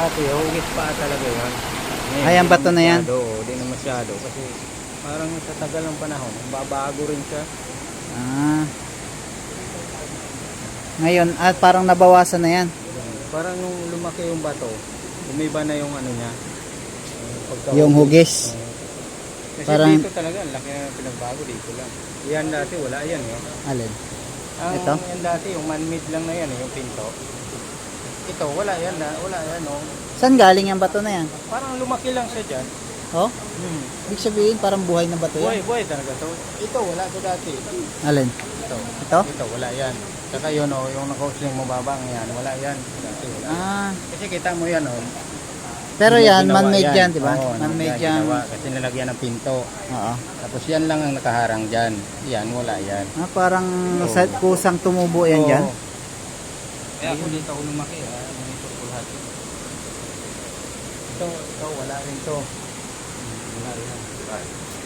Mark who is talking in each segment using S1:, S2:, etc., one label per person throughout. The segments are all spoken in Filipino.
S1: Dati, hugis pa talaga yun. Ngayon,
S2: Ay, ang bato na yan?
S1: masyado, oo, Di na masyado. Kasi parang sa tagal ng panahon, babago rin siya.
S2: Ah. Ngayon, at parang nabawasan na yan.
S1: Parang nung lumaki yung bato, umiba na yung ano niya. yung pagka-
S2: Yung hugis.
S1: Kasi
S2: Parang-
S1: dito talaga, ang laki na pinagbago dito lang. Yan dati, wala yan. Eh.
S2: Alin?
S1: Ang
S2: Ito?
S1: yan dati, yung man-made lang na yan, eh, yung pinto. Ito, wala yan na, wala yan. Oh.
S2: Saan galing yung bato na yan?
S1: Parang lumaki lang siya dyan.
S2: Oh?
S1: Hmm.
S2: Ibig sabihin, parang buhay na bato
S1: Buhay,
S2: yan.
S1: buhay talaga to. Ito, wala to dati.
S2: Alin?
S1: Ito.
S2: Ito?
S1: Ito, wala yan. Saka yun, oh, yung nakausling mababang yan, wala yan. Dati, wala.
S2: Ah.
S1: Kasi kita mo yan, oh.
S2: Pero
S1: Ginawa
S2: yan, man-made yan, di ba?
S1: Oo,
S2: man-made
S1: yan,
S2: yan.
S1: ginawa. Kasi nilagyan ng pinto.
S2: Oo.
S1: Tapos yan lang ang nakaharang dyan. Yan, wala yan.
S2: Ah, parang sa kusang tumubo yan
S1: Oo.
S2: dyan.
S1: Kaya ako dito ako lumaki, ah. Dito ko lahat. Ito, ito, wala rin to. Hmm, Wala rin.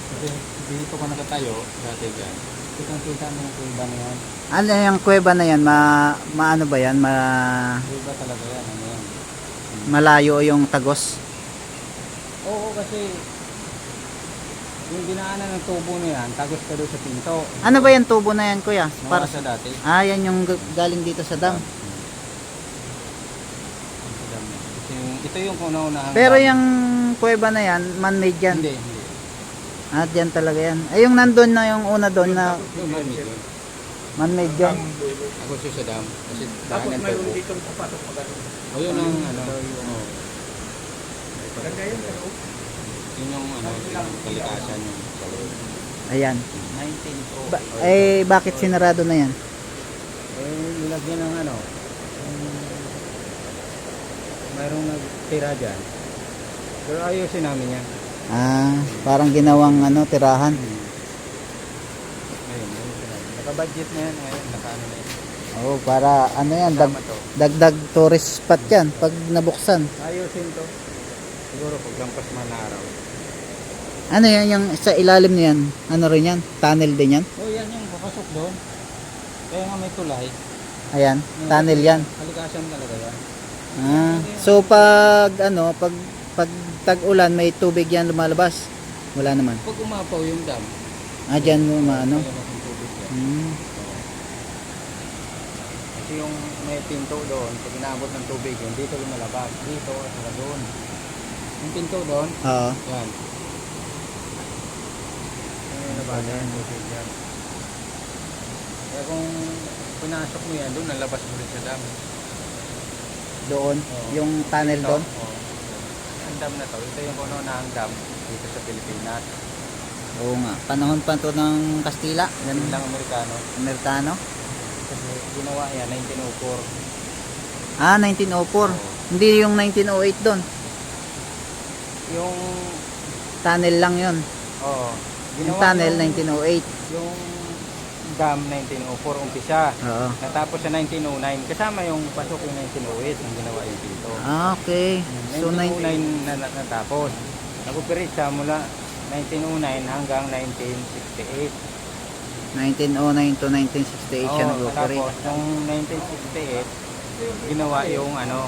S1: Kasi dito ko nakatayo, dati dyan. Kitang kita mo yung kuiba na yan.
S2: Ano yung kuweba na yan? Ma, maano ba yan? Ma,
S1: Kuiba talaga yan, ano yan.
S2: malayo yung tagos?
S1: Oo, kasi yung dinaanan ng tubo na yan, tagos ka doon sa pinto.
S2: Ano ba yan tubo na yan, kuya?
S1: Para sa dati.
S2: Ah, yan yung galing dito sa dam.
S1: Sa dam. Kasi yung- ito yung kauna-unahang
S2: Pero yung kuweba na yan, man-made yan.
S1: Hindi, hindi.
S2: Ah, yan talaga yan. Ay, yung nandun na yung una doon na
S1: Yung man-made yun.
S2: man-made yun.
S1: Ako siya sa dam. Kasi Tapos mayroon dito papasok pa gano'n. O yun ang ano. oo.
S3: Ganda yun, pero
S1: Yun yung ano, yung kalikasan yung sa loob.
S2: Ayan.
S1: 19 Pro.
S2: Ba- eh, bakit sinarado na yan?
S1: Eh, nilagyan ng ano. Mayroong nagtira dyan. Pero ayusin namin yan.
S2: Ah, parang ginawang ano, tirahan.
S1: Ayun, ayun sila. Naka-budget na yan. Ayun, naka-ano na yan.
S2: Oh, para ano yan, dag,
S1: to.
S2: dagdag tourist spot yan pag nabuksan.
S1: Ayusin to. Siguro pag lampas man na araw.
S2: Ano yan, yung sa ilalim niyan? Ano rin yan? Tunnel din yan?
S1: Oh, yan yung papasok doon. Kaya nga may tulay.
S2: Ayan, tunnel yan.
S1: Kalikasan talaga yan.
S2: Ah, so pag ano, pag pag tag-ulan may tubig yan lumalabas. Wala naman.
S1: Pag umapaw yung dam,
S2: Ah, dyan mo maano. Hmm.
S1: Kasi yung may pinto doon, pag inabot ng tubig yun, dito lumalabas. Dito at saka doon. Yung pinto doon,
S2: Oo.
S1: yan. Yung labasan yung tubig yan. Kaya kung pinasok mo yan, doon nalabas mo rin sa dam.
S2: Doon,
S1: Oo.
S2: yung tunnel
S1: Ito,
S2: doon.
S1: oo. Ang dam na to, ito yung kuno na ang dam dito sa Pilipinas.
S2: Oo nga. Panahon pa to ng Kastila,
S1: Yan
S2: ganun
S1: lang Amerikano.
S2: Amerikano.
S1: Kasi ginawa yan, 1904.
S2: Ah, 1904. Hindi yung 1908 doon.
S1: Yung,
S2: Tunnel lang 'yon.
S1: oo.
S2: Yung tunnel
S1: yung,
S2: 1908.
S1: yung dam 1904 umpisa.
S2: Oo.
S1: Natapos sa 1909. Kasama yung pasok yung 1908 ang ginawa yung pinto.
S2: Ah, okay. So
S1: 1909
S2: 19
S1: na, na natapos. Nag-operate siya mula 1909 hanggang 1968.
S2: 1909 to 1968 siya
S1: Oo,
S2: nag-operate.
S1: Tapos, nung 1968, ginawa yung ano,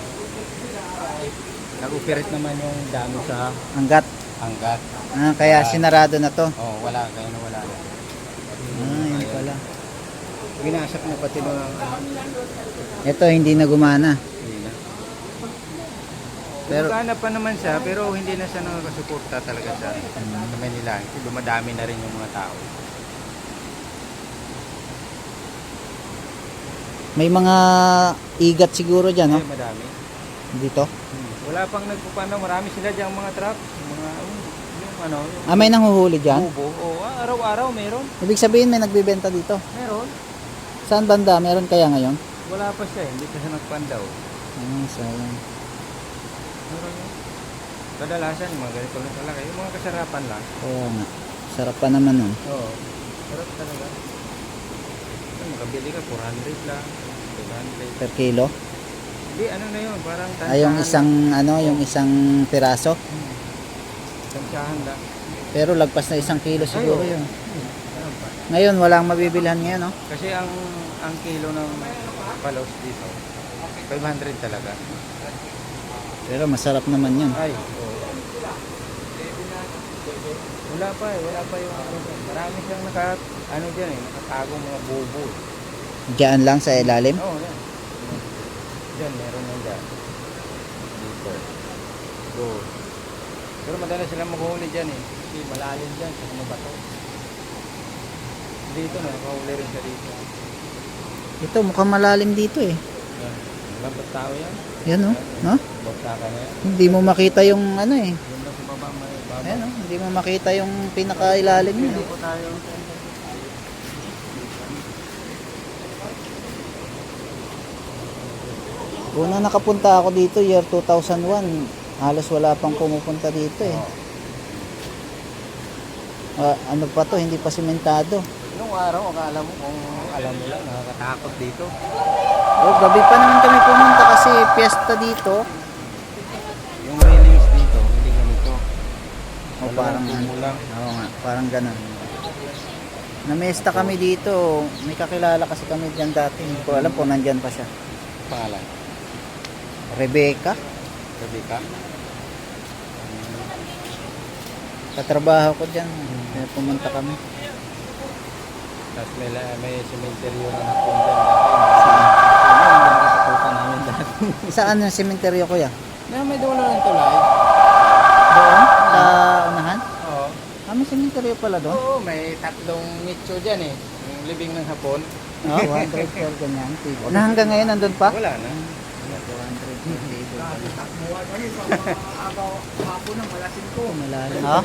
S1: nag-operate naman yung damo sa
S2: Hanggat.
S1: hanggat.
S2: Ah, kaya
S1: Ah.
S2: sinarado na to.
S1: Oh, wala, kaya na wala na. Ginasak na pati nung ano,
S2: Ito hindi na gumana.
S1: hindi na.
S2: Pero
S1: Gumagana pa naman siya, pero hindi na siya nakasuporta talaga sa, sa Manila. Kasi dumadami na rin yung mga tao.
S2: may mga igat siguro diyan, no?
S1: Kasi madami.
S2: Dito.
S1: Hmm. Wala pang nagpupano, marami sila dyan mga truck, mga um, yung ano, yung
S2: Ah, may nanghuhuli diyan.
S1: tubo. Oh, ah, araw-araw meron.
S2: Ibig sabihin may nagbebenta dito.
S1: Meron.
S2: Saan banda? Meron kaya ngayon?
S1: Wala pa siya, hindi pa siya nagpandaw.
S2: Ah, sayang.
S1: Meron yun. Kadalasan, yung mga ganito lang talaga. Yung mga kasarapan lang.
S2: Kaya nga. Sarap pa naman nun.
S1: Oo. Sarap talaga. Kung makabili ka, 400 lang. 200.
S2: Per kilo.
S1: Hindi, ano na yun, parang tansahan
S2: Ay, yung isang, ano, yung isang piraso.
S1: Hmm. Tansahan lang.
S2: Pero lagpas na isang kilo siguro
S1: Ay, oo.
S2: yun.
S1: Ano?
S2: Ngayon, walang mabibilhan ngayon, no?
S1: Kasi ang ang kilo ng palos dito, 500 talaga.
S2: Pero masarap naman yun.
S1: Ay, oo. Wala pa eh, wala pa yung ano. Marami siyang naka, ano dyan eh, nakatagong mga bubo. eh.
S2: Diyan lang sa ilalim.
S1: Oo, yan. Dyan, meron yan dyan. Dito. Go. Pero madalas silang maghuli dyan eh. Kasi malalim dyan sa mga bato. Dito na, nakahuli rin siya dito.
S2: Ito mukhang malalim dito eh.
S1: Yan. Walang tao yan.
S2: Yan oh. No?
S1: Bagsakan na yan.
S2: Hindi mo makita yung ano eh.
S1: Yun lang sa baba, may baba.
S2: Ayan oh. Hindi mo makita yung pinakailalim niya.
S1: Hindi po tayo.
S2: Una nakapunta ako dito year 2001. Halos wala pang pumupunta dito eh. Ah, ano pa to, hindi pa simentado.
S1: Nung araw, akala mo kung alam mo lang, nakakatakot dito.
S2: Oh, gabi pa naman kami pumunta kasi piyesta dito.
S1: Yung railings dito, hindi ganito.
S2: O parang
S1: Dalawang tubo lang.
S2: Oo nga, parang ganun. Namesta kami dito. May kakilala kasi kami dyan dati. Hindi ko alam kung nandyan pa siya.
S1: Pangalan?
S2: Rebecca.
S1: Rebecca?
S2: Katrabaho ko dyan. Kaya pumunta kami.
S1: Tapos may, la- may cementerio na nakapun dyan dati. Ano yung nakatapukan namin dati?
S2: Saan yung sementeryo kuya?
S1: Na may dulo ng tulay.
S2: Doon? Sa unahan?
S1: Oo.
S2: Ah, may sementeryo pala doon?
S1: Oo, may tatlong nicho dyan eh. Yung libing ng hapon.
S2: Oo, 100 per ganyan. Na hanggang ngayon nandun pa?
S1: Wala na.
S2: 200 per table. Malalim. Ah?